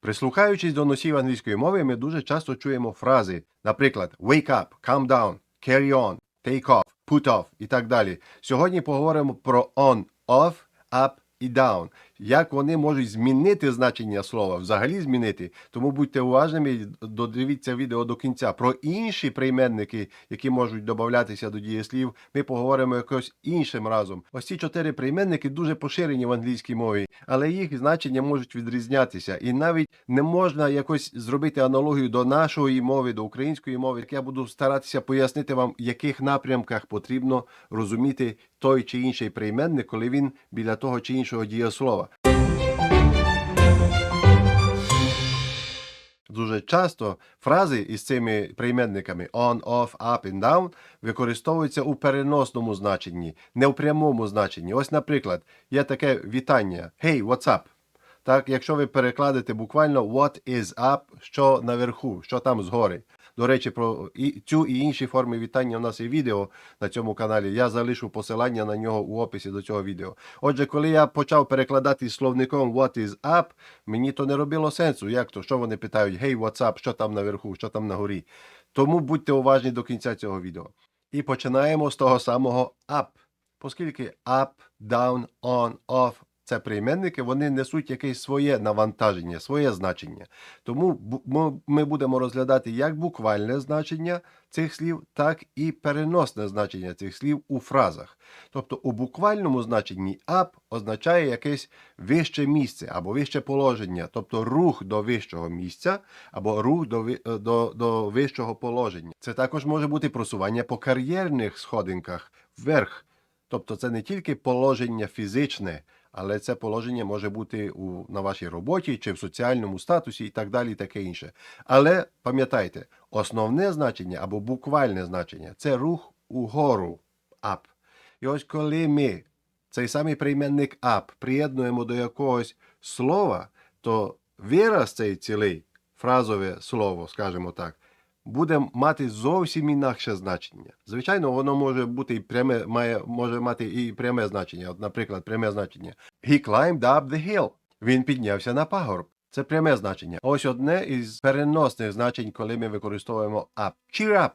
Прислухаючись до носів англійської мови, ми дуже часто чуємо фрази, наприклад, wake up, calm down, carry on, take off, put off і так далі. Сьогодні поговоримо про on, off, up і down. Як вони можуть змінити значення слова, взагалі змінити. Тому будьте уважними додивіться відео до кінця. Про інші прийменники, які можуть додатися до дієслів, ми поговоримо якось іншим разом. Ось ці чотири прийменники дуже поширені в англійській мові, але їх значення можуть відрізнятися. І навіть не можна якось зробити аналогію до нашої мови, до української мови. Як я буду старатися пояснити вам, в яких напрямках потрібно розуміти той чи інший прийменник, коли він біля того чи іншого дієслова. Дуже часто фрази із цими прийменниками on, off, up and down використовуються у переносному значенні, не в прямому значенні. Ось, наприклад, є таке вітання Hey, what's up? Так, якщо ви перекладете буквально what is up, що наверху, що там згори. До речі, про і, цю і інші форми вітання у нас є відео на цьому каналі. Я залишу посилання на нього у описі до цього відео. Отже, коли я почав перекладати словником what is up, мені то не робило сенсу. Як то? Що вони питають? Hey, what's up? Що там наверху, що там на горі? Тому будьте уважні до кінця цього відео. І починаємо з того самого up. Оскільки up, down, on, off це прийменники, вони несуть якесь своє навантаження, своє значення. Тому ми будемо розглядати як буквальне значення цих слів, так і переносне значення цих слів у фразах. Тобто у буквальному значенні up означає якесь вище місце або вище положення, тобто рух до вищого місця або рух до, е, до, до вищого положення. Це також може бути просування по кар'єрних сходинках вверх. Тобто це не тільки положення фізичне, але це положення може бути у, на вашій роботі чи в соціальному статусі і так далі, і таке інше. Але пам'ятайте, основне значення або буквальне значення це рух угору up. І ось коли ми цей самий прийменник up приєднуємо до якогось слова, то вираз цей цілий фразове слово, скажімо так, буде мати зовсім інакше значення. Звичайно, воно може бути і пряме, має, може мати і пряме значення. От, наприклад, пряме значення. He climbed up the hill. Він піднявся на пагорб. Це пряме значення. Ось одне із переносних значень, коли ми використовуємо up. Cheer up.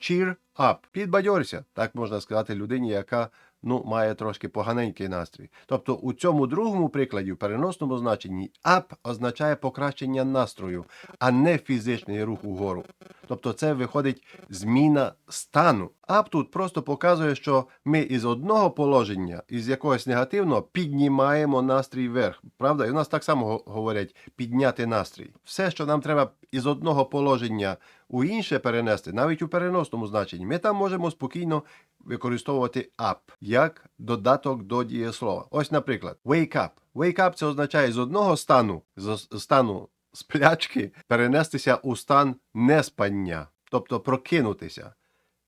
Cheer up. Підбадьорся. Так можна сказати людині, яка ну, має трошки поганенький настрій. Тобто у цьому другому прикладі, в переносному значенні, up означає покращення настрою, а не фізичний рух угору. Тобто це виходить зміна стану. Up тут просто показує, що ми із одного положення, із якогось негативного, піднімаємо настрій вверх. Правда? І у нас так само говорять підняти настрій. Все, що нам треба із одного положення у інше перенести, навіть у переносному значенні, ми там можемо спокійно використовувати up як додаток до дієслова. Ось, наприклад, wake up. Wake up це означає з одного стану, з стану сплячки перенестися у стан неспання, тобто прокинутися.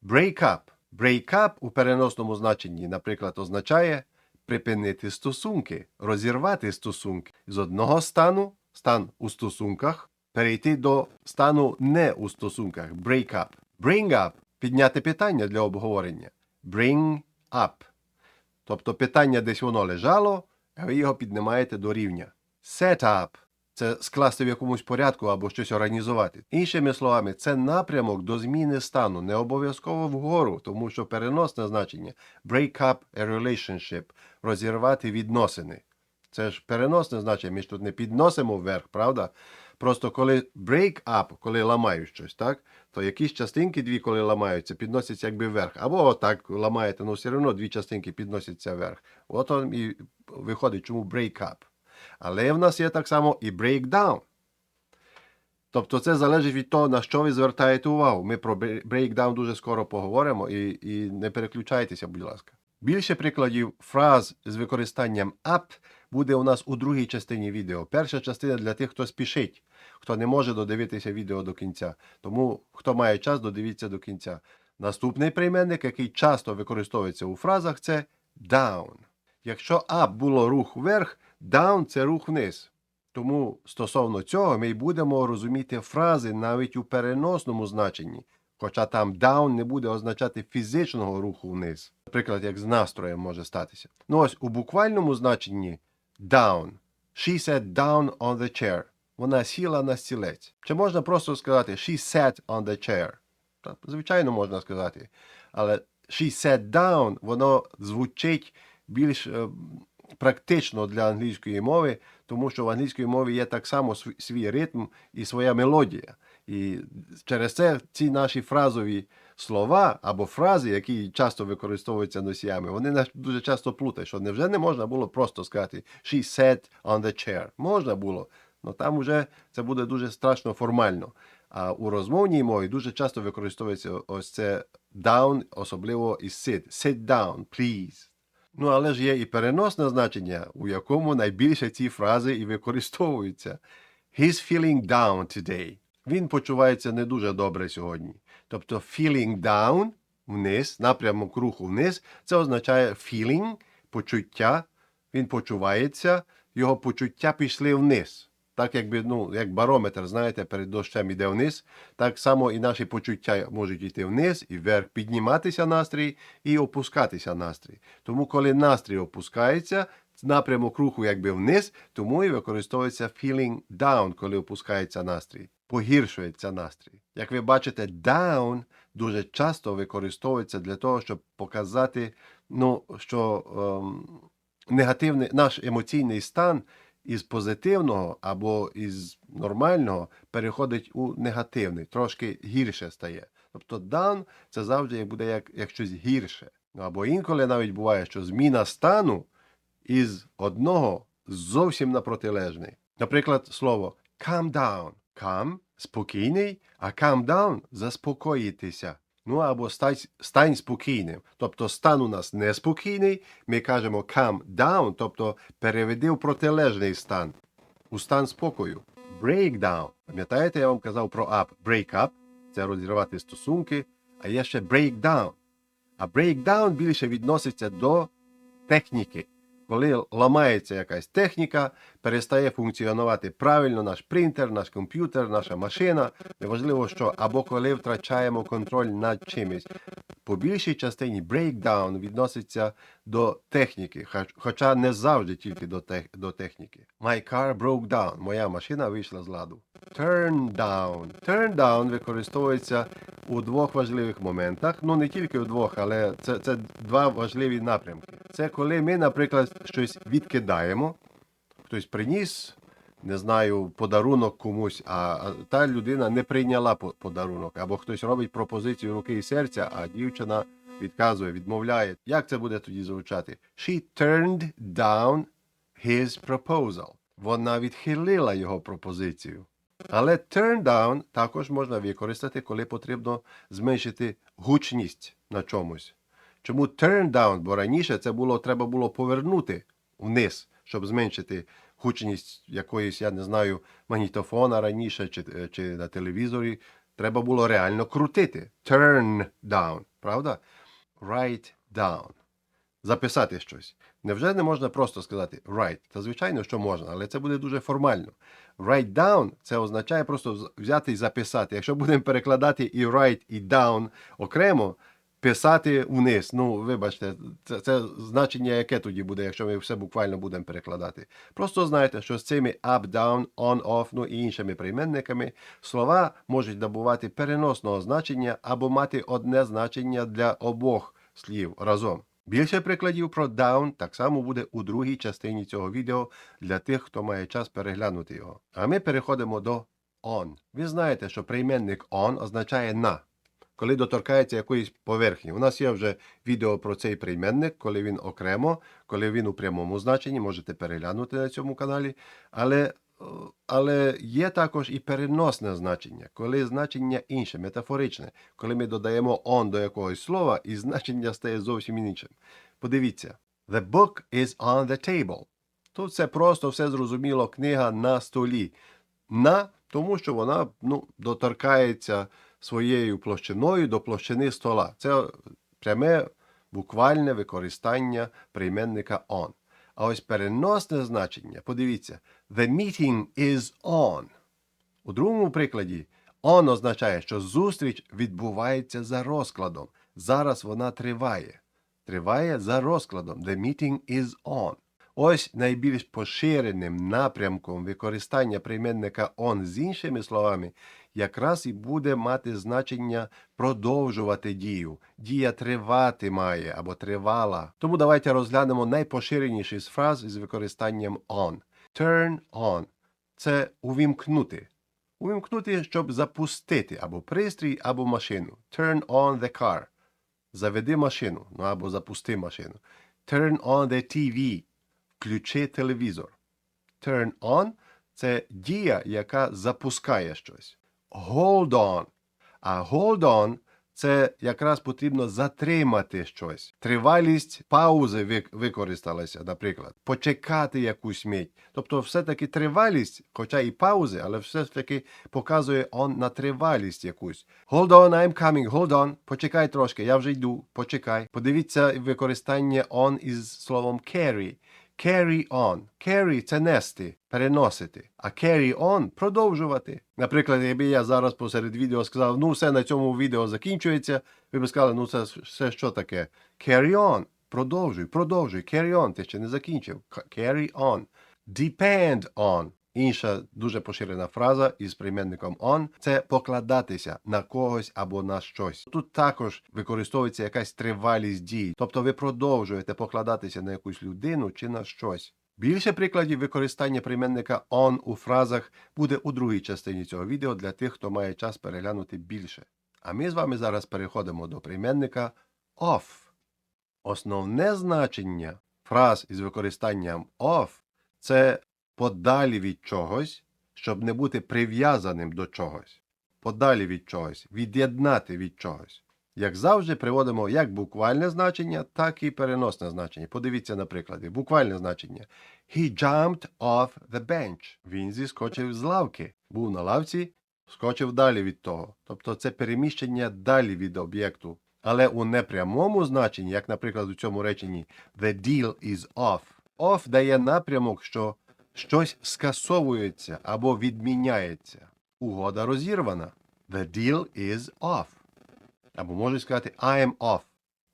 Break up. Break up у переносному значенні, наприклад, означає припинити стосунки, розірвати стосунки з одного стану, стан у стосунках, перейти до стану не у стосунках. Break up. Bring up підняти питання для обговорення. Bring up. Тобто питання десь воно лежало, а ви його піднімаєте до рівня. Set up це скласти в якомусь порядку або щось організувати. Іншими словами, це напрямок до зміни стану, не обов'язково вгору, тому що переносне значення break up a relationship, розірвати відносини. Це ж переносне значення, ми ж тут не підносимо вверх, правда? Просто коли break up, коли ламають щось, так? То якісь частинки дві, коли ламаються, підносяться якби вверх. Або отак ламаєте, але все одно дві частинки підносяться вверх. От і виходить, чому break up. Але в нас є так само і breakdown. Тобто це залежить від того, на що ви звертаєте увагу. Ми про breakdown дуже скоро поговоримо і, і не переключайтеся, будь ласка. Більше прикладів фраз з використанням up буде у нас у другій частині відео. Перша частина для тих, хто спішить, хто не може додивитися відео до кінця. Тому, хто має час, додивіться до кінця. Наступний прийменник, який часто використовується у фразах, це down. Якщо up було рух вверх, down це рух вниз. Тому стосовно цього ми й будемо розуміти фрази навіть у переносному значенні, хоча там down не буде означати фізичного руху вниз. Наприклад, як з настроєм може статися. Ну ось у буквальному значенні down. She sat down on the chair. вона сіла на стілець. Чи можна просто сказати she sat on the chair? Та, звичайно, можна сказати. Але she sat down, воно звучить більш е, практично для англійської мови, тому що в англійській мові є так само св- свій ритм і своя мелодія. І через це ці наші фразові слова або фрази, які часто використовуються носіями, вони нас дуже часто плутають, що невже не можна було просто сказати she sat on the chair. Можна було, але там вже це буде дуже страшно формально. А у розмовній мові дуже часто використовується ось це down, особливо із sit. Sit down, please. Ну, але ж є і переносне значення, у якому найбільше ці фрази і використовуються. He's feeling down today. Він почувається не дуже добре сьогодні. Тобто feeling down вниз, напрямок руху вниз, це означає feeling, почуття. Він почувається, його почуття пішли вниз. Так, якби, ну, як барометр, знаєте, перед дощем іде вниз, так само і наші почуття можуть йти вниз і вверх, підніматися настрій і опускатися настрій. Тому, коли настрій опускається, напрямок руху якби вниз, тому і використовується feeling down, коли опускається настрій. Погіршується настрій. Як ви бачите, down дуже часто використовується для того, щоб показати, ну, що ем, негативний наш емоційний стан із позитивного або із нормального переходить у негативний, трошки гірше стає. Тобто down це завжди буде як, як щось гірше. Ну, Або інколи навіть буває, що зміна стану із одного зовсім на протилежний. Наприклад, слово calm down. Calm – спокійний, а calm down – заспокоїтися. Ну або стань, стань спокійним. Тобто стан у нас неспокійний, ми кажемо calm down, тобто переведи в протилежний стан, у стан спокою. Breakdown. Пам'ятаєте, я вам казав про up. Break up – це розірвати стосунки, а є ще breakdown. А breakdown більше відноситься до техніки. Коли ламається якась техніка, перестає функціонувати правильно наш принтер, наш комп'ютер, наша машина. Неважливо, що або коли втрачаємо контроль над чимось. По більшій частині breakdown відноситься до техніки, хоча не завжди тільки до, тех, до техніки. My car broke down. Моя машина вийшла з ладу. Turn down. Turn down використовується у двох важливих моментах. Ну не тільки у двох, але це, це два важливі напрямки. Це коли ми, наприклад, щось відкидаємо, хтось приніс, не знаю, подарунок комусь, а, та людина не прийняла подарунок, або хтось робить пропозицію руки і серця, а дівчина відказує, відмовляє. Як це буде тоді звучати? She turned down his proposal. Вона відхилила його пропозицію. Але turn down також можна використати, коли потрібно зменшити гучність на чомусь. Чому turn down? Бо раніше це було треба було повернути вниз, щоб зменшити гучність якоїсь, я не знаю, магнітофона раніше чи, е, чи на телевізорі. Треба було реально крутити. Turn down, правда? Write down. Записати щось. Невже не можна просто сказати write? Та звичайно, що можна, але це буде дуже формально. Write down це означає просто взяти і записати. Якщо будемо перекладати і write, і down окремо, писати вниз. Ну, вибачте, це, це значення яке тоді буде, якщо ми все буквально будемо перекладати. Просто знайте, що з цими up, down, on, off, ну і іншими прийменниками слова можуть набувати переносного значення або мати одне значення для обох слів разом. Більше прикладів про down так само буде у другій частині цього відео для тих, хто має час переглянути його. А ми переходимо до on. Ви знаєте, що прийменник on означає на, коли доторкається якоїсь поверхні. У нас є вже відео про цей прийменник, коли він окремо, коли він у прямому значенні, можете переглянути на цьому каналі. Але але є також і переносне значення, коли значення інше, метафоричне, коли ми додаємо on до якогось слова, і значення стає зовсім іншим. Подивіться, the book is on the table. Тут це просто все зрозуміло, книга на столі. На, тому що вона ну, доторкається своєю площиною до площини стола. Це пряме буквальне використання прийменника on. А ось переносне значення, подивіться, the meeting is on. У другому прикладі on означає, що зустріч відбувається за розкладом. Зараз вона триває. Триває за розкладом. The meeting is on. Ось найбільш поширеним напрямком використання прийменника on з іншими словами якраз і буде мати значення продовжувати дію. Дія тривати має або тривала. Тому давайте розглянемо найпоширеніші з фраз із використанням on. Turn on – це увімкнути. Увімкнути, щоб запустити або пристрій, або машину. Turn on the car. Заведи машину, ну або запусти машину. Turn on the TV. Включи телевізор. Turn on це дія, яка запускає щось. Hold on. А hold on це якраз потрібно затримати щось. Тривалість паузи вик- використалася, наприклад. Почекати якусь мить. Тобто, все-таки тривалість, хоча і паузи, але все ж таки показує on на тривалість якусь. Hold on, I'm coming, hold on. Почекай трошки, я вже йду, почекай. Подивіться використання on із словом carry. Carry on. Carry – це нести, переносити. А carry on – продовжувати. Наприклад, якби я зараз посеред відео сказав, ну все на цьому відео закінчується, ви б сказали, ну це все що таке? Carry on. Продовжуй, продовжуй. Carry on. Ти ще не закінчив. Carry on. Depend on. Інша дуже поширена фраза із прийменником on – це покладатися на когось або на щось. Тут також використовується якась тривалість дій, тобто ви продовжуєте покладатися на якусь людину чи на щось. Більше прикладів використання прийменника on у фразах буде у другій частині цього відео для тих, хто має час переглянути більше. А ми з вами зараз переходимо до прийменника off. Основне значення фраз із використанням of – це подалі від чогось, щоб не бути прив'язаним до чогось. Подалі від чогось, від'єднати від чогось. Як завжди, приводимо як буквальне значення, так і переносне значення. Подивіться на приклади. Буквальне значення. He jumped off the bench. Він зіскочив з лавки. Був на лавці, скочив далі від того. Тобто це переміщення далі від об'єкту. Але у непрямому значенні, як, наприклад, у цьому реченні The deal is off. Off дає напрямок, що щось скасовується або відміняється. Угода розірвана. The deal is off. Або можуть сказати I am off.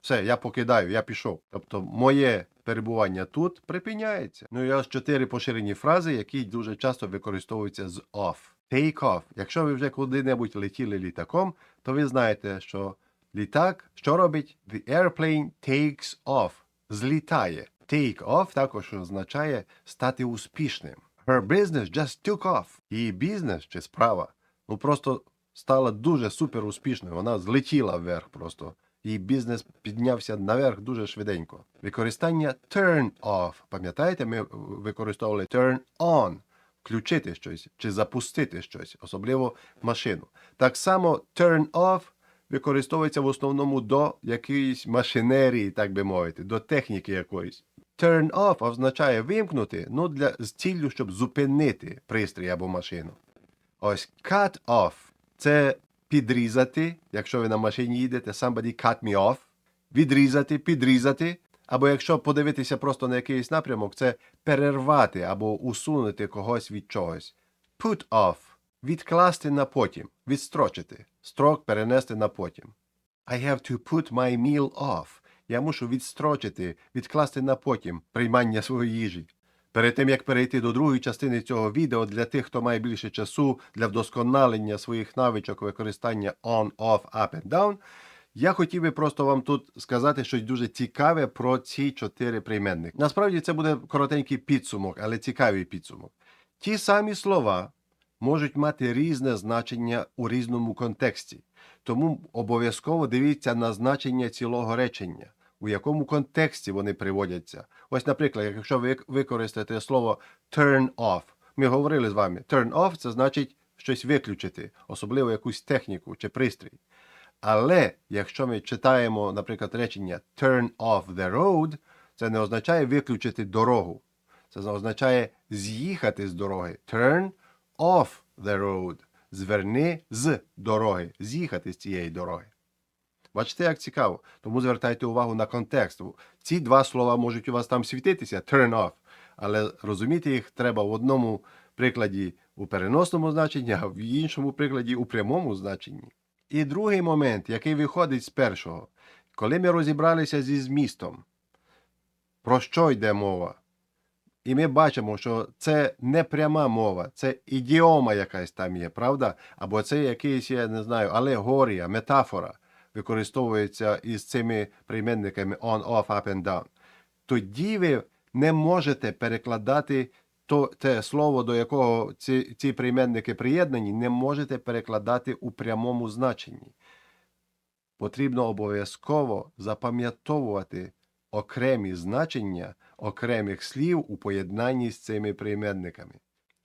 Все, я покидаю, я пішов. Тобто моє перебування тут припиняється. Ну і ось чотири поширені фрази, які дуже часто використовуються з off. Take off. Якщо ви вже куди-небудь летіли літаком, то ви знаєте, що літак що робить? The airplane takes off. Злітає. Take off також означає стати успішним. Her business just took off. Її бізнес чи справа ну просто стала дуже супер успішною. Вона злетіла вверх просто. Її бізнес піднявся наверх дуже швиденько. Використання turn off. Пам'ятаєте, ми використовували turn on. Включити щось чи запустити щось, особливо машину. Так само turn off використовується в основному до якоїсь машинерії, так би мовити, до техніки якоїсь. Turn off означає вимкнути, ну для з ціллю, щоб зупинити пристрій або машину. Ось cut off це підрізати, якщо ви на машині їдете, somebody cut me off, відрізати, підрізати. Або якщо подивитися просто на якийсь напрямок, це перервати або усунути когось від чогось. Put off відкласти на потім, відстрочити, строк перенести на потім. I have to put my meal off. Я мушу відстрочити, відкласти на потім приймання своєї їжі. Перед тим як перейти до другої частини цього відео для тих, хто має більше часу для вдосконалення своїх навичок використання on, off, up and down, я хотів би просто вам тут сказати щось дуже цікаве про ці чотири прийменники. Насправді це буде коротенький підсумок, але цікавий підсумок. Ті самі слова можуть мати різне значення у різному контексті, тому обов'язково дивіться на значення цілого речення, у якому контексті вони приводяться. Ось, наприклад, якщо ви використаєте слово turn off, ми говорили з вами, turn off це значить щось виключити, особливо якусь техніку чи пристрій. Але якщо ми читаємо, наприклад, речення turn off the road, це не означає виключити дорогу. Це означає з'їхати з дороги. Turn off the road. Зверни з дороги, з'їхати з цієї дороги. Бачите, як цікаво. Тому звертайте увагу на контекст. Ці два слова можуть у вас там світитися turn off, але розуміти їх треба в одному прикладі у переносному значенні, а в іншому прикладі у прямому значенні. І другий момент, який виходить з першого, коли ми розібралися зі змістом, про що йде мова? І ми бачимо, що це не пряма мова, це ідіома якась там є, правда? Або це якийсь, я не знаю, алегорія, метафора використовується із цими прийменниками on, off, up and down. Тоді ви не можете перекладати то, те слово, до якого ці, ці прийменники приєднані, не можете перекладати у прямому значенні. Потрібно обов'язково запам'ятовувати окремі значення окремих слів у поєднанні з цими прийменниками.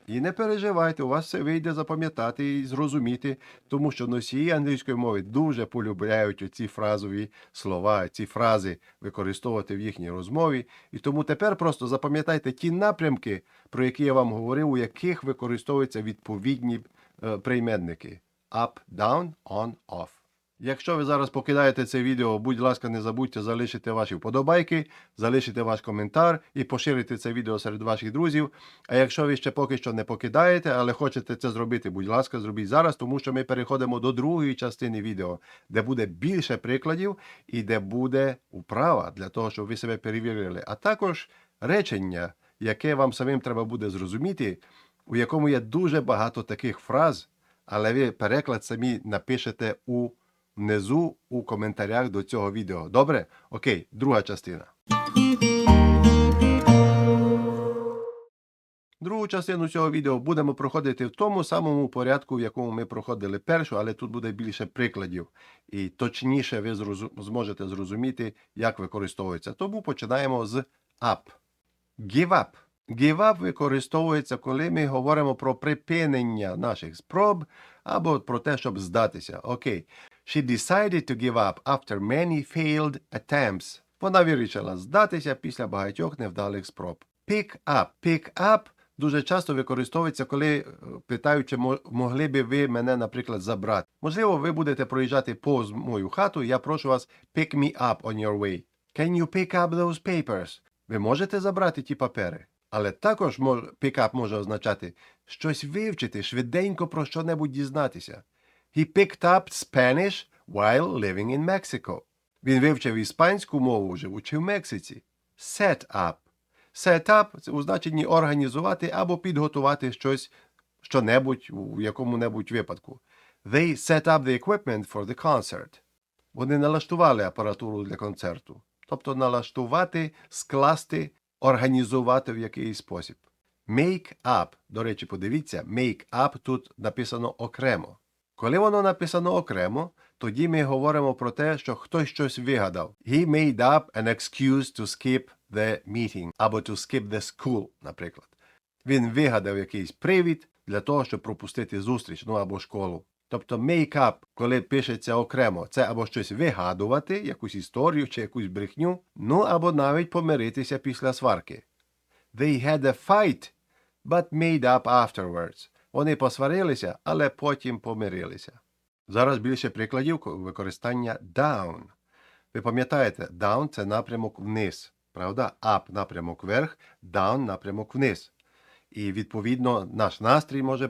І не переживайте, у вас все вийде запам'ятати і зрозуміти, тому що носії англійської мови дуже полюбляють оці фразові слова, ці фрази використовувати в їхній розмові. І тому тепер просто запам'ятайте ті напрямки, про які я вам говорив, у яких використовуються відповідні е, прийменники up, down, on, off. Якщо ви зараз покидаєте це відео, будь ласка, не забудьте залишити ваші вподобайки, залишити ваш коментар і поширити це відео серед ваших друзів. А якщо ви ще поки що не покидаєте, але хочете це зробити, будь ласка, зробіть зараз, тому що ми переходимо до другої частини відео, де буде більше прикладів і де буде управа для того, щоб ви себе перевірили, а також речення, яке вам самим треба буде зрозуміти, у якому є дуже багато таких фраз, але ви переклад самі напишете у внизу у коментарях до цього відео. Добре? Окей, друга частина. Другу частину цього відео будемо проходити в тому самому порядку, в якому ми проходили першу, але тут буде більше прикладів. І точніше ви зможете зрозуміти, як використовується. Тому починаємо з up. Give up. Give up використовується, коли ми говоримо про припинення наших спроб або про те, щоб здатися. Окей. She decided to give up after many failed attempts. Вона вирішила здатися після багатьох невдалих спроб. Pick up. Pick up дуже часто використовується, коли е, питають, чи могли би ви мене, наприклад, забрати. Можливо, ви будете проїжджати повз мою хату, я прошу вас pick me up on your way. Can you pick up those papers? Ви можете забрати ті папери? Але також up може означати щось вивчити, швиденько про що-небудь дізнатися. He picked up Spanish while living in Mexico. Він вивчив іспанську мову, живучи в Мексиці. Set up. Set up – це у значенні організувати або підготувати щось, що-небудь у якому-небудь випадку. They set up the equipment for the concert. Вони налаштували апаратуру для концерту. Тобто налаштувати, скласти, організувати в якийсь спосіб. Make up. До речі, подивіться, make up тут написано окремо. Коли воно написано окремо, тоді ми говоримо про те, що хтось щось вигадав. He made up an excuse to skip the meeting або to skip the school, наприклад. Він вигадав якийсь привід для того, щоб пропустити зустріч, ну або школу. Тобто make up, коли пишеться окремо, це або щось вигадувати, якусь історію чи якусь брехню, ну або навіть помиритися після сварки. They had a fight, but made up afterwards. Вони посварилися, але потім помирилися. Зараз більше прикладів використання down. Ви пам'ятаєте, down це напрямок вниз, правда? Up напрямок вверх, down напрямок вниз. І відповідно наш настрій може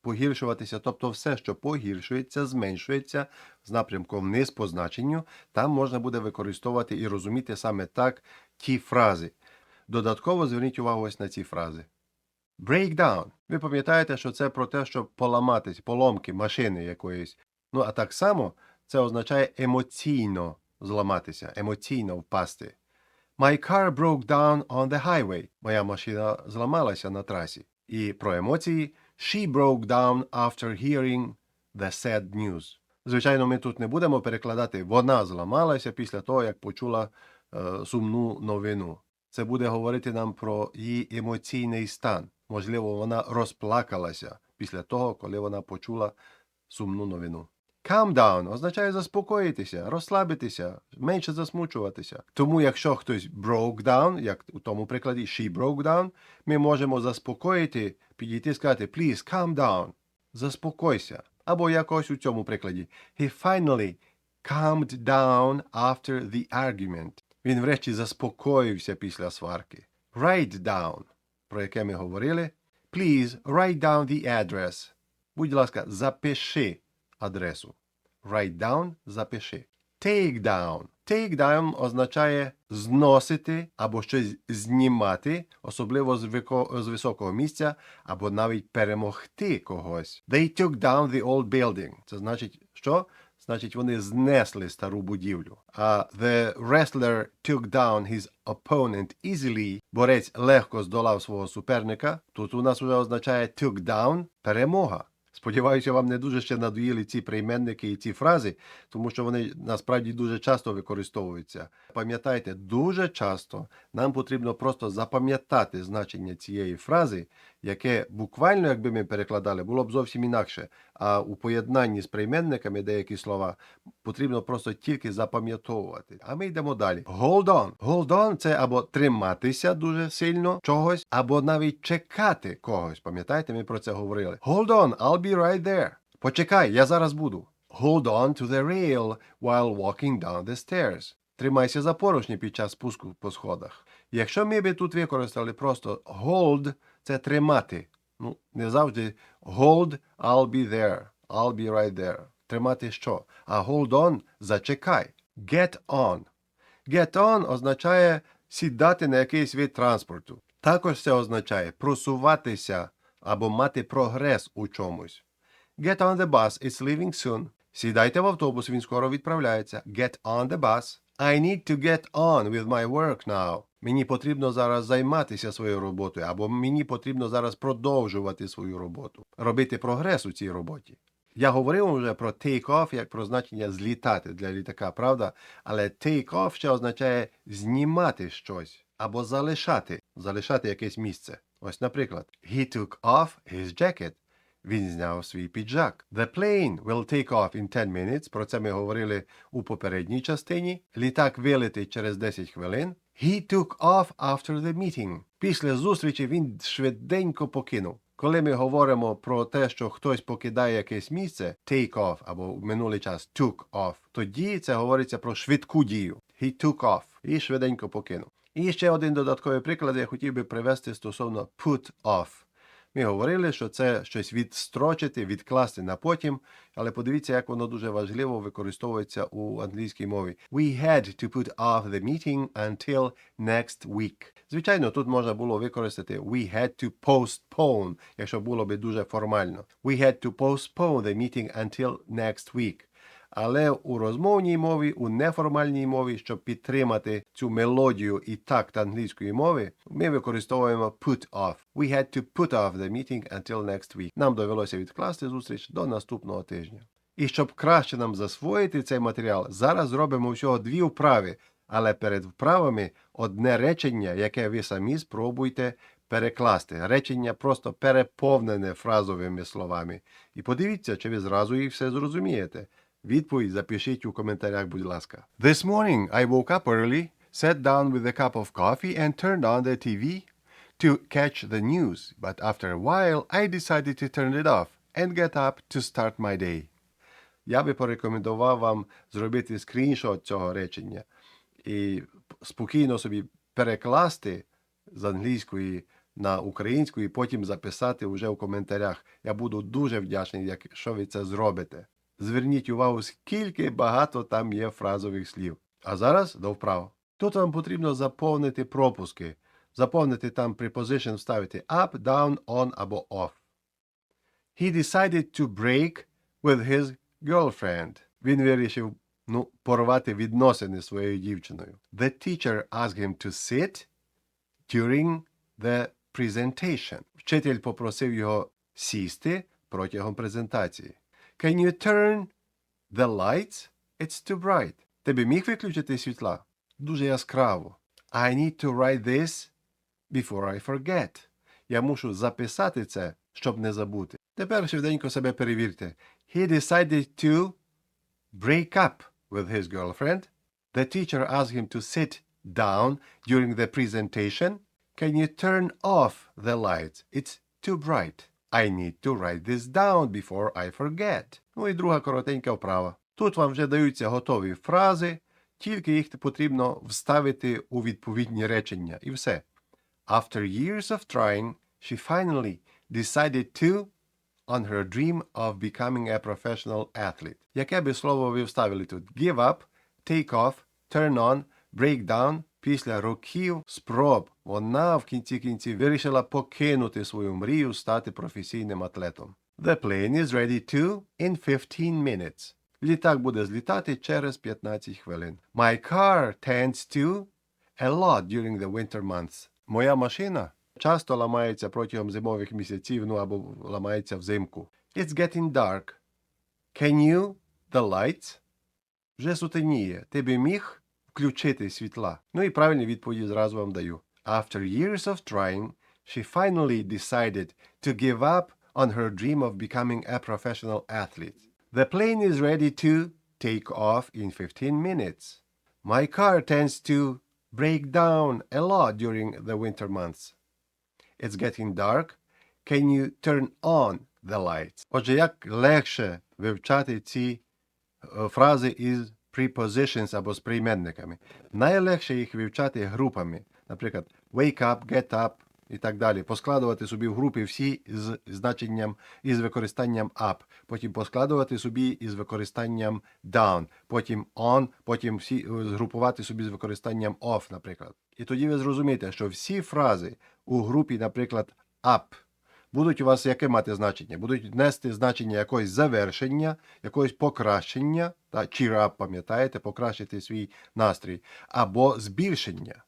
погіршуватися, тобто все, що погіршується, зменшується з напрямком вниз по значенню, там можна буде використовувати і розуміти саме так ті фрази. Додатково зверніть увагу ось на ці фрази. Breakdown. Ви пам'ятаєте, що це про те, щоб поламатись, поломки машини якоїсь. Ну, а так само це означає емоційно зламатися, емоційно впасти. My car broke down on the highway. Моя машина зламалася на трасі. І про емоції She broke down after hearing the sad news. Звичайно, ми тут не будемо перекладати вона зламалася після того, як почула е, сумну новину. Це буде говорити нам про її емоційний стан. Можливо, вона розплакалася після того, коли вона почула сумну новину. Calm down означає заспокоїтися, розслабитися, менше засмучуватися. Тому, якщо хтось broke down, як у тому прикладі she broke down, ми можемо заспокоїти, підійти і сказати please calm down. Заспокойся. Або якось у цьому прикладі. He finally calmed down after the argument. Він врешті заспокоївся після сварки. Write down, про яке ми говорили. Please write down the address. Будь ласка, запиши адресу. Write down, запиши. take down. Take down означає зносити або щось знімати, особливо з, вико- з високого місця, або навіть перемогти когось. They took down the old building. Це значить, що? Значить, вони знесли стару будівлю. А the wrestler took down his opponent easily. Борець легко здолав свого суперника. Тут у нас вже означає took down перемога. Сподіваюся, вам не дуже ще надоїли ці прийменники і ці фрази, тому що вони насправді дуже часто використовуються. Пам'ятайте, дуже часто нам потрібно просто запам'ятати значення цієї фрази, яке буквально, якби ми перекладали, було б зовсім інакше. А у поєднанні з прийменниками деякі слова потрібно просто тільки запам'ятовувати. А ми йдемо далі. Hold on. Hold on – це або триматися дуже сильно чогось, або навіть чекати когось. Пам'ятаєте, ми про це говорили. Hold on, I'll be right there. Почекай, я зараз буду. Hold on to the rail while walking down the stairs. Тримайся за поручні під час спуску по сходах. Якщо ми би тут використали просто hold, це тримати. Ну, не завжди hold, I'll be there. I'll be right there. Тримати що? А hold on зачекай. Get on. Get on означає сідати на якийсь вид транспорту. Також це означає просуватися або мати прогрес у чомусь. Get on the bus, it's leaving soon. Сідайте в автобус, він скоро відправляється. Get on the bus. I need to get on with my work now. Мені потрібно зараз займатися своєю роботою, або мені потрібно зараз продовжувати свою роботу, робити прогрес у цій роботі. Я говорив вже про take off як про значення злітати для літака, правда? Але take off ще означає знімати щось або залишати, залишати якесь місце. Ось, наприклад, he took off his jacket. Він зняв свій піджак. The plane will take off in 10 minutes. Про це ми говорили у попередній частині. Літак вилетить через 10 хвилин. He took off after the meeting. Після зустрічі він швиденько покинув. Коли ми говоримо про те, що хтось покидає якесь місце, take off або в минулий час took off, тоді це говориться про швидку дію. He took off і швиденько покинув. І ще один додатковий приклад я хотів би привести стосовно put off. Ми говорили, що це щось відстрочити, відкласти на потім, але подивіться, як воно дуже важливо використовується у англійській мові. We had to put off the meeting until next week. Звичайно, тут можна було використати we had to postpone, якщо було би дуже формально. We had to postpone the meeting until next week. Але у розмовній мові, у неформальній мові, щоб підтримати цю мелодію і такт англійської мови, ми використовуємо put off. We had to put off the meeting until next week. Нам довелося відкласти зустріч до наступного тижня. І щоб краще нам засвоїти цей матеріал, зараз зробимо всього дві вправи, але перед вправами одне речення, яке ви самі спробуйте перекласти. Речення просто переповнене фразовими словами. І подивіться, чи ви зразу їх все зрозумієте. Відповідь запишіть у коментарях, будь ласка. This morning I woke up early, sat down with a cup of coffee and turned on the TV to catch the news, but after a while I decided to turn it off and get up to start my day. Я би порекомендував вам зробити скріншот цього речення і спокійно собі перекласти з англійської на українську і потім записати вже в коментарях. Я буду дуже вдячний, якщо ви це зробите. Зверніть увагу, скільки багато там є фразових слів. А зараз до вправ. Тут вам потрібно заповнити пропуски. Заповнити там preposition вставити up, down, on або off. He decided to break with his girlfriend. Він вирішив ну, порвати відносини з своєю дівчиною. The teacher asked him to sit during the presentation. Вчитель попросив його сісти протягом презентації. Can you turn the lights? It's too bright. Ти би міг виключити світла? Дуже яскраво. I need to write this before I forget. Я мушу записати це, щоб не забути. Тепер швиденько себе перевірте. He decided to break up with his girlfriend. The teacher asked him to sit down during the presentation. Can you turn off the lights? It's too bright. I need to write this down before I forget. Ну і друга коротенька вправа. Тут вам вже даються готові фрази, тільки їх потрібно вставити у відповідні речення. І все. After years of trying, she finally decided to on her dream of becoming a professional athlete. Яке би слово ви вставили тут? Give up, take off, turn on, break down. Після років спроб вона в кінці кінців вирішила покинути свою мрію стати професійним атлетом. The plane is ready to in 15 minutes. Літак буде злітати через 15 хвилин. My car tends to a lot during the winter months. Моя машина часто ламається протягом зимових місяців, ну або ламається взимку. It's getting dark. Can you the lights? Вже сутеніє. Ти би міг включити світла? Ну і правильні відповіді зразу вам даю. After years of trying, she finally decided to give up on her dream of becoming a professional athlete. The plane is ready to take off in 15 minutes. My car tends to break down a lot during the winter months. It's getting dark. Can you turn on the lights? Отже, як легше вивчати ці е, фрази із prepositions або з прийменниками. Найлегше їх вивчати групами. Наприклад, wake up, get up і так далі. Поскладувати собі в групи всі з значенням із використанням up. Потім поскладувати собі із використанням down, потім on, потім всі згрупувати собі з використанням off, наприклад. І тоді ви зрозумієте, що всі фрази у групі, наприклад, up будуть у вас яке мати значення? Будуть нести значення якогось завершення, якогось покращення, та cheer up, пам'ятаєте, покращити свій настрій, або збільшення.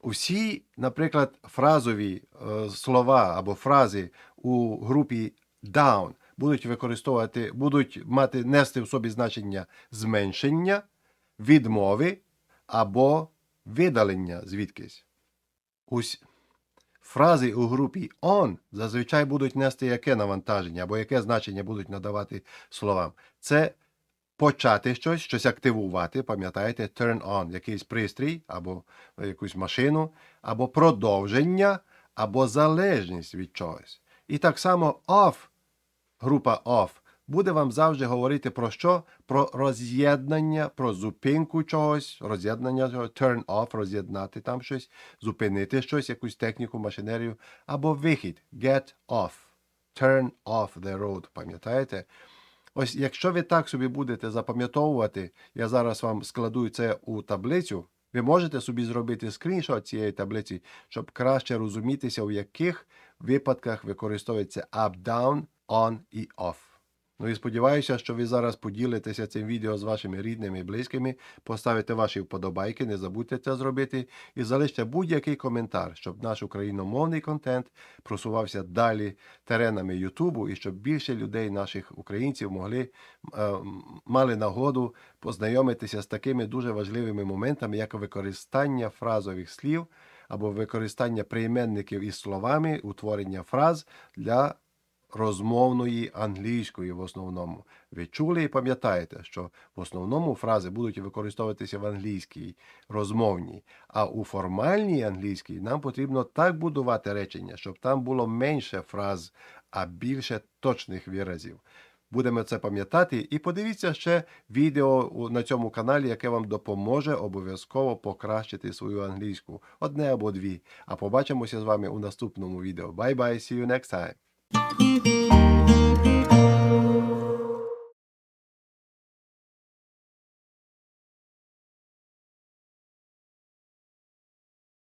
Усі, наприклад, фразові е, слова або фрази у групі down будуть використовувати, будуть мати нести в собі значення зменшення, відмови або видалення звідкись. Ось фрази у групі on зазвичай будуть нести яке навантаження або яке значення будуть надавати словам. Це почати щось, щось активувати, пам'ятаєте, turn on, якийсь пристрій або якусь машину, або продовження, або залежність від чогось. І так само off, група off, буде вам завжди говорити про що? Про роз'єднання, про зупинку чогось, роз'єднання, turn off, роз'єднати там щось, зупинити щось, якусь техніку, машинерію, або вихід, get off, turn off the road, пам'ятаєте? Ось якщо ви так собі будете запам'ятовувати, я зараз вам складу це у таблицю, ви можете собі зробити скріншот цієї таблиці, щоб краще розумітися, у яких випадках використовується up, down, on і off. Ну і сподіваюся, що ви зараз поділитеся цим відео з вашими рідними і близькими, поставите ваші вподобайки, не забудьте це зробити, і залиште будь-який коментар, щоб наш україномовний контент просувався далі теренами Ютубу і щоб більше людей, наших українців, могли е, мали нагоду познайомитися з такими дуже важливими моментами, як використання фразових слів або використання прийменників із словами, утворення фраз для розмовної англійської в основному. Ви чули і пам'ятаєте, що в основному фрази будуть використовуватися в англійській розмовній, а у формальній англійській нам потрібно так будувати речення, щоб там було менше фраз, а більше точних виразів. Будемо це пам'ятати і подивіться ще відео на цьому каналі, яке вам допоможе обов'язково покращити свою англійську. Одне або дві. А побачимося з вами у наступному відео. Bye bye, see you next time. Música